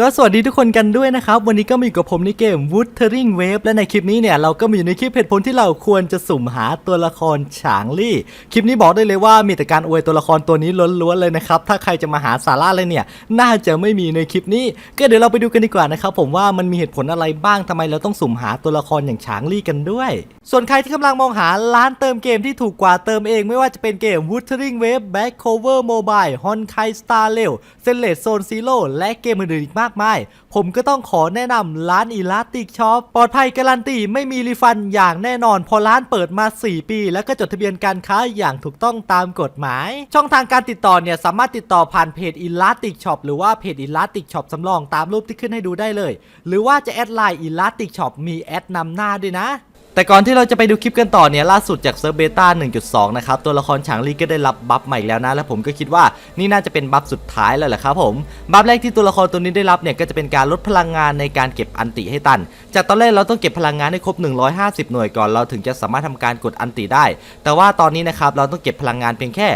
ก็สวัสดีทุกคนกันด้วยนะครับ วันนี้ก็มาอยู่กับผมในเกม Wuthering Wave และในคลิปนี้เนี่ย เราก็มาอยู่ในคลิปเหตุผลที่เราควรจะสุ่มหาตัวละครฉางลี่ คลิปนี้บอกได้เลยว่ามีแต่การอวยตัวละครตัวนี้ล้วนๆเลยนะครับ ถ้าใครจะมาหาสาระเลยเนี่ย น่าจะไม่มีในคลิปนี้ ก็เดี๋ยวเราไปดูกันดีกว่านะครับผมว่ามันมีเหตุผลอะไรบ้างทำไมเราต้องสุ่มหาตัวละครอย่างฉางลี่กันด้วย ส่วนใครที่กำลังมองหาร้านเติมเกมที่ถูกกว่าเติมเอง ไม่ว่าจะเป็นเกม Wuthering Wave Back Cover Mobile Honkai Star Rail s e n l e s Zone Zero และเกมอื่นๆอีกมากมาย ผมก็ต้องขอแนะนำร้านอีลาสติกช็อปปลอดภัยการันตีไม่มีรีฟันอย่างแน่นอน พอร้านเปิดมา 4 ปี แล้วก็จดทะเบียนการค้าอย่างถูกต้องตามกฎหมาย ช่องทางการติดต่อเนี่ยสามารถติดต่อผ่านเพจอีลาสติกช็อปหรือว่าเพจอีลาสติกช็อปสำรองตามรูปที่ขึ้นให้ดูได้เลย หรือว่าจะแอดไลน์อีลาสติกช็อปมีแอดนำหน้าด้วยนะ แต่ก่อนที่เราจะไปดูคลิปกันต่อเนี่ยล่าสุดจากเซิร์ฟเบต้า1.2 นะครับ ตัวละครฉางลีก็ได้รับบัฟใหม่แล้วนะ และผมก็คิดว่านี่น่าจะเป็นบัฟสุดท้ายแล้วแหละครับผม บัฟแรกที่ตัวละครตัวนี้ได้รับเนี่ยก็จะเป็นการลดพลังงานในการเก็บอันติให้ตัน จากตอนแรกเราต้องเก็บพลังงานให้ครบ 150 หน่วยก่อนเราถึงจะสามารถทำการกดอันติได้ แต่ว่าตอนนี้นะครับเราต้องเก็บพลังงานเพียงแค่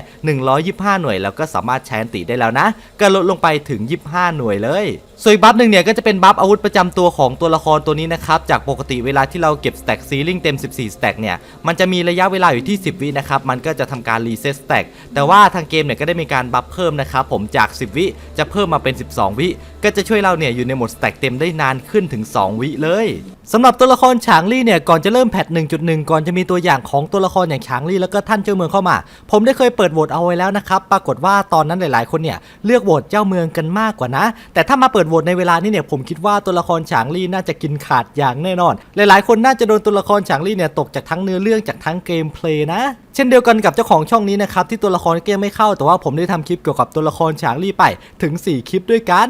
125 หน่วย แล้วก็สามารถใช้อันติได้แล้วนะ ก็ลดลงไปถึง 25 หน่วยเลย ส่วนอีกบัฟหนึ่งเนี่ยก็จะเป็นบัฟอาวุธประจำตัวของตัวละครตัวนี้นะครับจากปกติเวลาที่เราเก็บสแต็กซีลิงเต็ม 14สแต็กเนี่ยมันจะมีระยะเวลาอยู่ที่ 10 วินะครับมันก็จะทำการรีเซ็ตสแต็กแต่ว่าทางเกมเนี่ยก็ได้มีการบัฟเพิ่มนะครับผมจาก 10 วิจะเพิ่มมาเป็น 12 วิก็จะช่วยเราเนี่ยอยู่ในโหมดสแต็กเต็มได้นานขึ้นถึง 2 วิเลยสำหรับตัวละครฉางลี่เนี่ยก่อนจะเริ่มแพท 1.1 ก่อนจะมีตัวอย่างของตัวละครอย่างฉางลี่แล้วก็ท่านเจ้าเมืองเข้ามา ผมได้เคยเปิดโหวตเอาไว้แล้วนะครับ ปรากฏว่าตอนนั้นหลายๆ คนเนี่ยเลือกโหวตเจ้าเมืองกันมากกว่านะ แต่ถ้ามาเปิดโหวตในเวลานี้เนี่ยผมคิดว่าตัวละครฉางลี่น่าจะกินขาดอย่างแน่นอน หลายๆ คนน่าจะโดนตัวละครฉางลี่เนี่ยตกจากทั้งเนื้อเรื่องจากทั้งเกมเพลย์นะ ช่นเดียวกันกับเจ้าของช่องนี้นะครับที่ตัวละครเกมไม่เข้าแต่ว่าผมได้ทำคลิปเกี่ยวกับตัวละครฉางลี่ไปถึง 4 คลิปด้วยกัน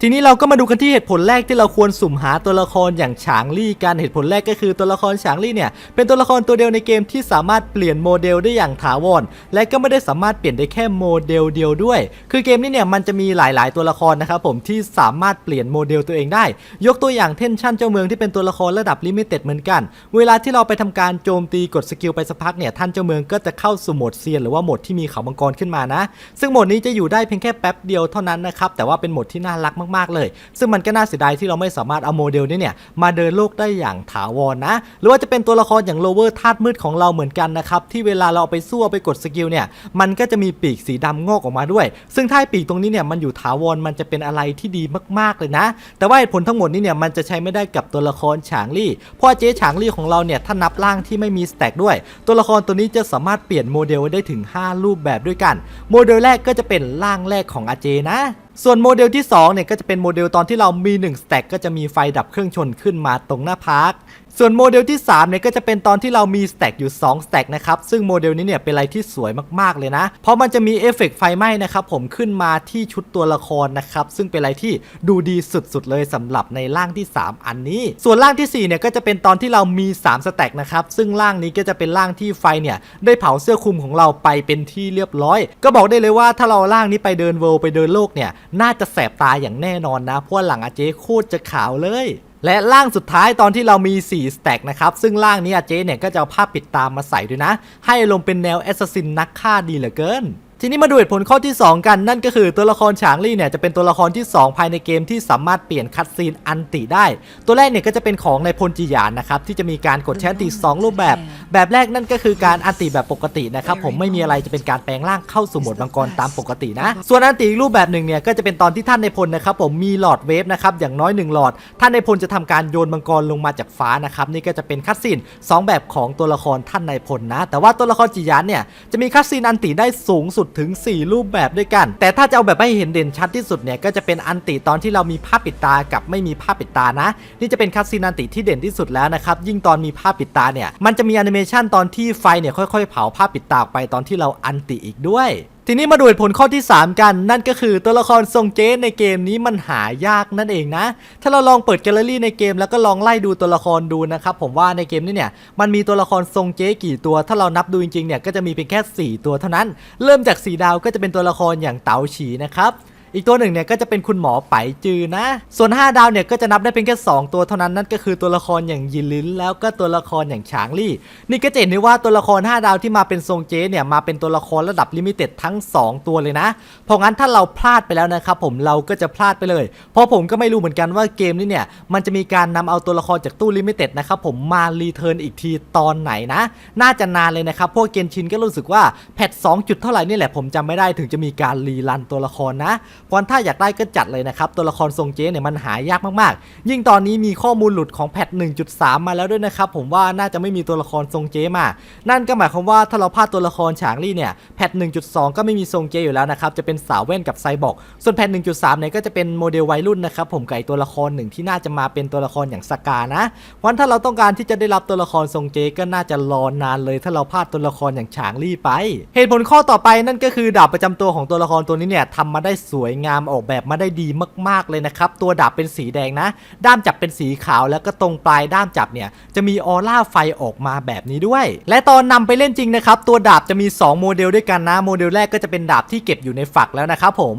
ทีนี้เราก็มาดูกันที่เหตุผลแรกที่เราควรสุ่มหาตัวละครอย่างฉางลี่กันเหตุผลแรกก็คือตัวละครฉางลี่เนี่ยเป็นตัวละครตัวเดียวในเกมที่สามารถเปลี่ยนโมเดลได้อย่างถาวรและก็ไม่ได้สามารถเปลี่ยนได้แค่โมเดลเดียวด้วย คือเกมนี้เนี่ยมันจะมีหลาย ๆ ตัวละครนะครับผมที่สามารถเปลี่ยนโมเดลตัวเองได้ ยกตัวอย่างเทนชั่นเจ้าเมืองที่เป็นตัวละครระดับลิมิเต็ดเหมือนกัน เวลาที่เราไปทำการโจมตีกดสกิลไปสักพักเนี่ยท่านเจ้าเมืองก็จะเข้าสู่โหมดเซียนหรือว่าโหมดที่มีเขามังกรขึ้นมานะ ซึ่งโหมดนี้จะอยู่ได้เพียงแค่แป๊บเดียวเท่านั้นนะครับแต่ว่าเป็นโหมดที่น่ารักมากๆเลย ซึ่งมันก็น่าเสียดายที่เราไม่สามารถเอาโมเดลนี้เนี่ยมาเดินโลกได้อย่างถาวรนะหรือว่าจะเป็นตัวละครอย่างโลเวอร์ธาตุมืดของเราเหมือนกันนะครับที่เวลาเราเอาไปสู้ไปกดสกิลเนี่ยมันก็จะมีปีกสีดำงอกออกมาด้วย ซึ่งถ้าปีกตรงนี้เนี่ยมันอยู่ถาวรมันจะเป็นอะไรที่ดีมากๆเลยนะ แต่ว่าเหตุผลทั้งหมดนี้เนี่ยมันจะใช้ไม่ได้กับตัวละครฉางลี่เพราะเจ๊ฉางลี่ของเราเนี่ยถ้านับร่างที่ไม่มีสแต็กด้วย ตัวละครตัวนี้จะสามารถเปลี่ยนโมเดลได้ถึง 5 รูปแบบด้วยกัน โมเดลแรกก็จะเป็นร่างแรกของอาเจนะ ส่วนโมเดลที่2เนี่ยก็จะเป็นโมเดลตอนที่เรามี1สแต็กก็จะมีไฟดับเครื่องชนขึ้นมาตรงหน้าพาร์ค ส่วนโมเดลที่3เนี่ยก็จะเป็นตอนที่เรามีสแต็กอยู่2สแต็กนะครับซึ่งโมเดลนี้เนี่ยเป็นอะไรที่สวยมากๆเลยนะ เพราะมันจะมีเอฟเฟกต์ไฟไหม้นะครับผมขึ้นมาที่ชุดตัวละครนะครับซึ่งเป็นอะไรที่ดูดีสุดๆเลยสำหรับในร่างที่ 3 อันนี้ ส่วนร่างที่4เนี่ยก็จะเป็นตอนที่เรามี 3 สแต็กนะครับซึ่งร่างนี้ก็จะเป็นร่างที่ไฟเนี่ยได้เผาเสื้อคลุมของเราไปเป็นที่เรียบร้อย ก็บอกได้เลยว่าถ้าเราร่างนี้ไปเดินเวิลด์ไปเดินโลกเนี่ยน่าจะแสบตาอย่างแน่นอนนะเพราะหลังอาเจโคตรจะขาวเลย และล่างสุดท้ายตอนที่เรามี 4 stack นะครับ ซึ่งล่างนี้อาเจเนี่ยก็จะเอาผ้าปิดตามาใส่ด้วยนะ ให้ลงเป็นแนวแอสซัสซินนักฆ่าดีเหลือเกิน ทีนี้มาดูเหตุผลข้อที่ 2 กันนั่นก็คือตัวละครฉางลี่เนี่ยจะเป็นตัวละครที่ 2 ภายในเกมที่สามารถเปลี่ยนคัตซีนอันติได้ ตัวแรกเนี่ยก็จะเป็นของในพลจิยานนะครับที่จะมีการกดใช้อันติ2รูปแบบ แบบแรกนั่นก็คือการอันติแบบปกตินะครับผมไม่มีอะไรจะเป็นการแปลงร่างเข้าสู่โหมดมังกรตามปกตินะ ส่วนอันติอีกรูปแบบหนึ่งเนี่ยก็จะเป็นตอนที่ท่านในพลนะครับผมมีหลอดเวฟนะครับอย่างน้อย1หลอดท่านในพลจะทำการโยนมังกรลงมาจากฟ้านะครับนี่ก็จะเป็นคัตซีนสองแบบของตัวละครท่านในพลนะ แต่ว่าตัวละครจิยานเนี่ยจะมีคัตซีนอันติได้สูงสุดถึง 4 รูปแบบด้วยกัน แต่ถ้าจะเอาแบบให้เห็นเด่นชัดที่สุดเนี่ยก็จะเป็นอันติตอนที่เรามีภาพปิดตากับไม่มีภาพปิดตานะ นี่จะเป็นคัตซีนอันติที่เด่นที่สุดแล้วนะครับยิ่งตอนมีภาพปิดตาเนี่ยมันจะมีแอนิเมชันตอนที่ไฟเนี่ยค่อยๆ เผาภาพปิดตาออกไปตอนที่เราอันติอีกด้วย ทีนี้มาดูเหตุผลข้อที่ 3 กัน นั่นก็คือตัวละครทรงเจ๊ในเกมนี้มันหายากนั่นเองนะ ถ้าเราลองเปิดแกลเลอรี่ในเกมแล้วก็ลองไล่ดูตัวละครดูนะครับผมว่าในเกมนี้เนี่ยมันมีตัวละครทรงเจ๊กี่ตัว ถ้าเรานับดูจริงๆเนี่ยก็จะมีเพียงแค่ 4 ตัวเท่านั้น เริ่มจากสีดาวก็จะเป็นตัวละครอย่างเต๋าฉีนะครับ อีกตัวหนึ่งเนี่ยก็จะเป็นคุณหมอไปจือนะ ส่วน 5 ดาวเนี่ยก็จะนับได้เพียงแค่ 2 ตัวเท่านั้นนั่นก็คือตัวละครอย่างยินลินแล้วก็ตัวละครอย่างฉางลี่ นี่ก็จะเห็นได้ว่าตัวละคร 5 ดาวที่มาเป็นทรงเจเนี่ยมาเป็นตัวละครระดับลิมิเต็ดทั้ง 2 ตัวเลยนะ เพราะงั้นถ้าเราพลาดไปแล้วนะครับผมเราก็จะพลาดไปเลย เพราะผมก็ไม่รู้เหมือนกันว่าเกมนี้เนี่ยมันจะมีการนำเอาตัวละครจากตู้ลิมิเต็ดนะครับผมมารีเทิร์นอีกทีตอนไหนนะ น่าจะนานเลยนะครับพวกเกนชินก็รู้สึกว่าแพท2จุดเท่าไหร่นี่แหละผมจำไม่ได้ถึงจะมีการรีรันตัวละครนะพราะฉะนั้นถ้าอยากได้ก็จัดเลยนะครับ ตัวละครทรงเจเนี่ยมันหายากมากๆ ยิ่งตอนนี้มีข้อมูลหลุดของแพท 1.3 มาแล้วด้วยนะครับ ผมว่าน่าจะไม่มีตัวละครทรงเจมา นั่นก็หมายความว่าถ้าเราพลาดตัวละครฉางลี่เนี่ยแพท 1.2 ก็ไม่มีทรงเจอยู่แล้วนะครับ จะเป็นสาวแว่นกับไซบอร์กส่วนแพท 1.3 เนี่ยก็จะเป็นโมเดลวัยรุ่นนะครับผมไกับอีกตัวละครหนึ่งที่น่าจะมาเป็นตัวละครอย่างสกานะวันถ้าเราต้องการที่จะได้รับตัวละครทรงเจก็น่าจะรอนานเลย ถ้าเราพลาดตัวละครอย่างฉางลี่ไป เหตุผลข้อต่อไปนั่นก็คือดาบประจำตัวของตัวละครตัวนี้เนี่ยทำมาได้สวยงามออกแบบมาได้ดีมาก ๆเลยนะครับ ตัวดาบเป็นสีแดงนะ ด้ามจับเป็นสีขาวแล้วก็ตรงปลายด้ามจับเนี่ยจะมีออร่าไฟออกมาแบบนี้ด้วย และตอนนำไปเล่นจริงนะครับ ตัวดาบจะมี 2 โมเดลด้วยกันนะ โมเดลแรกก็จะเป็นดาบที่เก็บอยู่ในฝักแล้วนะครับผม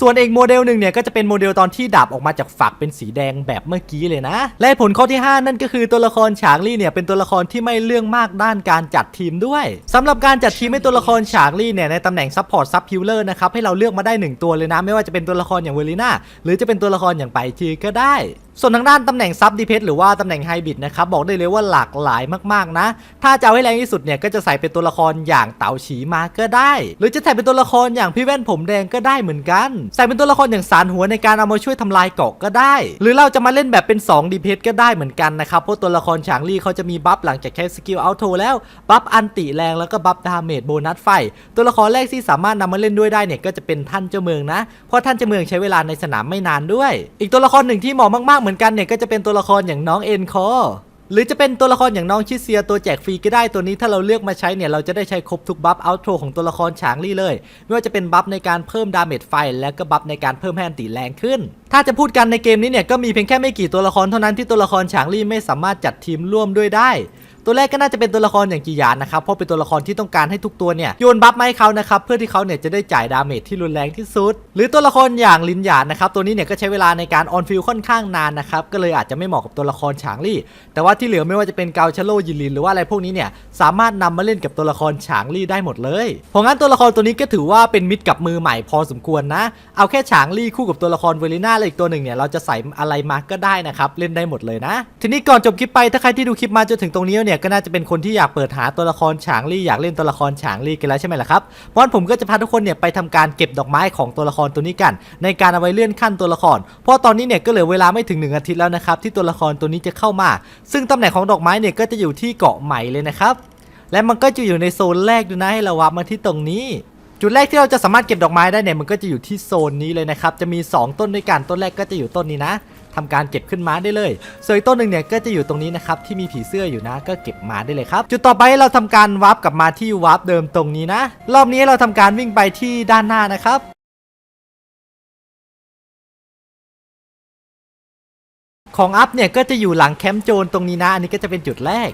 ส่วนอีกโมเดลหนึ่งเนี่ยก็จะเป็นโมเดลตอนที่ดาบออกมาจากฝักเป็นสีแดงแบบเมื่อกี้เลยนะ และผลข้อที่ 5 นั่นก็คือตัวละครฉางลี่เนี่ยเป็นตัวละครที่ไม่เรื่องมากด้านการจัดทีมด้วยสำหรับการจัดทีมให้ตัวละครฉางลี่เนี่ยในตำแหน่งซัพพอร์ตซับฮิลเลอร์นะครับให้เราเลือกมาได้ 1 ตัวเลยนะ ไม่ว่าจะเป็นตัวละครอย่างเวลิน่าหรือจะเป็นตัวละครอย่างไปทีก็ได้ ส่วนทางด้านตำแหน่งซับดีเพสหรือว่าตำแหน่งไฮบิดนะครับบอกได้เลยว่าหลากหลายมากๆนะ ถ้าจะเอาให้แรงที่สุดเนี่ยก็จะใส่เป็นตัวละครอย่างเต่าฉีมาก็ได้ หรือจะใส่เป็นตัวละครอย่างพี่แว่นผมแดงก็ได้เหมือนกัน ใส่เป็นตัวละครอย่างสารหัวในการเอามาช่วยทำลายเกาะก็ได้ หรือเราจะมาเล่นแบบเป็น2ดีเพสก็ได้เหมือนกันนะครับเพราะตัวละครฉางลี่เขาจะมีบัฟหลังจากใช้สกิลเอัลโทแล้วบัฟอันติแรงแล้วก็บัฟดาเมจโบนัสไฟ ตัวละครแรกที่สามารถนำมาเล่นด้วยได้เนี่ยก็จะเป็นท่านเจ้าเมืองนะเพราะท่านเจ้าเมืองใช้เวลาในสนามไม่นานด้วย อีกตัวละครหนึ่งที่เหมาะมากๆมือนกันเนี่ยก็จะเป็นตัวละครอย่างน้องเอ็นคอหรือจะเป็นตัวละครอย่างน้องชิเซียตัวแจกฟรีก็ได้ตัวนี้ถ้าเราเลือกมาใช้เนี่ยเราจะได้ใช้ครบทุกบัฟอัลโทรของตัวละครฉางลี่เลย ไม่ว่าจะเป็นบัฟในการเพิ่มดาเมจไฟ และก็บัฟในการเพิ่มให้อันตีแรงขึ้น ถ้าจะพูดกันในเกมนี้เนี่ยก็มีเพียงแค่ไม่กี่ตัวละครเท่านั้นที่ตัวละครฉางลี่ไม่สามารถจัดทีมร่วมด้วยได้ ตัวแรกก็น่าจะเป็นตัวละครอย่างจียานนะครับเพราะเป็นตัวละครที่ต้องการให้ทุกตัวเนี่ยโยนบัฟมาให้เขานะครับเพื่อที่เขาเนี่ยจะได้จ่ายดาเมจที่รุนแรงที่สุด หรือตัวละครอย่างลินหยานนะครับตัวนี้เนี่ยก็ใช้เวลาในการออนฟิลค่อนข้างนานนะครับก็เลยอาจจะไม่เหมาะกับตัวละครฉางลี่ แต่ว่าที่เหลือไม่ว่าจะเป็นเกาชโลยินลินหรือว่าอะไรพวกนี้เนี่ยสามารถนำมาเล่นกับตัวละครฉางลี่ได้หมดเลยเพราะงั้นตัวละครตัวนี้ก็ถือว่าเป็นมิตรกับมือใหม่พอสมควรนะ เอาแค่ฉางลี่คู่กับตัวละครเวลิน่าและอีกตัวหนึ่งเนี่ยเราจะใส่อะไรมาก็ได้นะครับเล่นได้หมดเลยนะ ทีนี้ก่อนจบคลิปไปถ้าใครที่ดูคลิปมาจนถึงตรงนี้เนี่ยก็น่าจะเป็นคนที่อยากเปิดหาตัวละครฉางลี่อยากเล่นตัวละครฉางลี่กันแล้วใช่ไหมล่ะครับเพราะผมก็จะพาทุกคนเนี่ยไปทำการเก็บดอกไม้ของตัวละครตัวนี้กัน ในการเอาไว้เลื่อนขั้นตัวละคร เพราะตอนนี้เนี่ยก็เหลือเวลาไม่ถึง 1 อาทิตย์แล้วนะครับที่ตัวละครตัวนี้จะเข้ามา ซึ่งตำแหน่งของดอกไม้เนี่ยก็จะอยู่ที่เกาะใหม่เลยนะครับและมันก็จะอยู่ในโซนแรกด้วยนะให้เราวับมาที่ตรงนี้ จุดแรกที่เราจะสามารถเก็บดอกไม้ได้เนี่ยมันก็จะอยู่ที่โซนนี้เลยนะครับ จะมี 2 ต้นด้วยกันต้นแรกก็จะอยู่ต้นนี้นะทำการเก็บขึ้นมาได้เลย ส่วนอีกต้นหนึ่งเนี่ยก็จะอยู่ตรงนี้นะครับที่มีผีเสื้ออยู่นะ ก็เก็บมาได้เลยครับ จุดต่อไปเราทำการวาร์ปกลับมาที่วาร์ปเดิมตรงนี้นะ รอบนี้เราทำการวิ่งไปที่ด้านหน้านะครับของอัพเนี่ยก็จะอยู่หลังแคมป์โจรตรงนี้นะ อันนี้ก็จะเป็นจุดแรก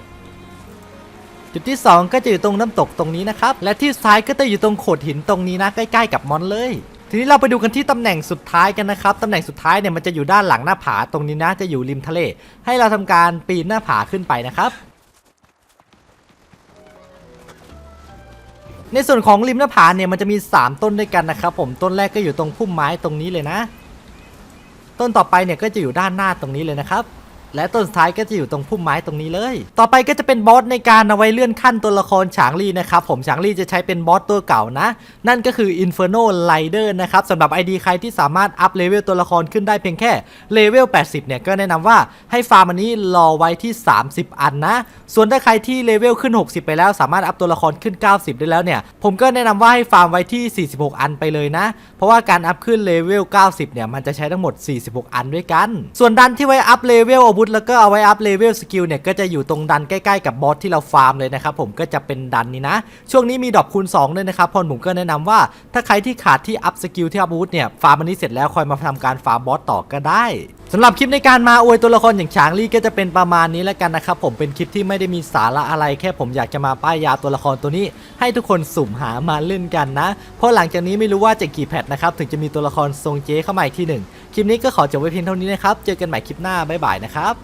จุดที่ 2 ก็จะอยู่ตรงน้ำตกตรงนี้นะครับ และที่สุดท้ายก็จะอยู่ตรงโขดหินตรงนี้นะใกล้ๆกับมอนเลย ทีนี้เราไปดูกันที่ตำแหน่งสุดท้ายกันนะครับ ตำแหน่งสุดท้ายเนี่ยมันจะอยู่ด้านหลังหน้าผาตรงนี้นะ จะอยู่ริมทะเล ให้เราทำการปีนหน้าผาขึ้นไปนะครับในส่วนของริมหน้าผาเนี่ยมันจะมี 3 ต้นด้วยกันนะครับผมต้นแรกก็อยู่ตรงพุ่มไม้ตรงนี้เลยนะ ต้นต่อไปเนี่ยก็จะอยู่ด้านหน้าตรงนี้เลยนะครับ และต้นสุดท้ายก็จะอยู่ตรงพุ่มไม้ตรงนี้เลย ต่อไปก็จะเป็นบอสในการเอาไว้เลื่อนขั้นตัวละครฉางลี่นะครับผมฉางลี่จะใช้เป็นบอสตัวเก่านะ นั่นก็คือ Inferno Rider นะครับสำหรับ ID ใครที่สามารถอัพเลเวลตัวละครขึ้นได้เพียงแค่เลเวล 80 เนี่ยก็แนะนำว่าให้ฟาร์มอันนี้รอไว้ที่ 30 อันนะ ส่วนถ้าใครที่เลเวลขึ้น 60 ไปแล้ว สามารถอัพตัวละครขึ้น 90 ได้แล้วเนี่ย ผมก็แนะนำว่าให้ฟาร์มไว้ที่ 46 อันไปเลยนะ เพราะว่าการอัพขึ้นเลเวล 90 เนี่ยมันจะใช้ทั้งหมด 46 อันด้วยกัน ส่วนดันที่ไว้อัพเลเวลอาวุธแล้วก็เอาไว้อัพเลเวลสกิลเนี่ยก็จะอยู่ตรงดันใกล้ๆกับบอสที่เราฟาร์มเลยนะครับผมก็จะเป็นดันนี้นะ ช่วงนี้มีดอกคูณ2ด้วยนะครับพอผมก็แนะนำว่าถ้าใครที่ขาดที่อัพสกิลที่อัพอาวุธเนี่ยฟาร์มอันนี้เสร็จแล้วคอยมาทำการฟาร์มบอสต่อก็ได้ สำหรับคลิปในการมาอวยตัวละครอย่างฉางลี่ก็จะเป็นประมาณนี้แล้วกันนะครับผมเป็นคลิปที่ไม่ได้มีสาระอะไรแค่ผมอยากจะมาป้ายยาตัวละครตัวนี้ ให้ทุกคนสุ่มหามาเล่นกันนะ เพราะหลังจากนี้ไม่รู้ว่าจะกี่แพทนะครับถึงจะมีตัวละครทรงเจ๊เข้ามาอีกทีหนึ่งคลิปนี้ก็ขอจบไว้เพียงเท่านี้นะครับเจอกันใหม่คลิปหน้าบ๊ายบายนะครับ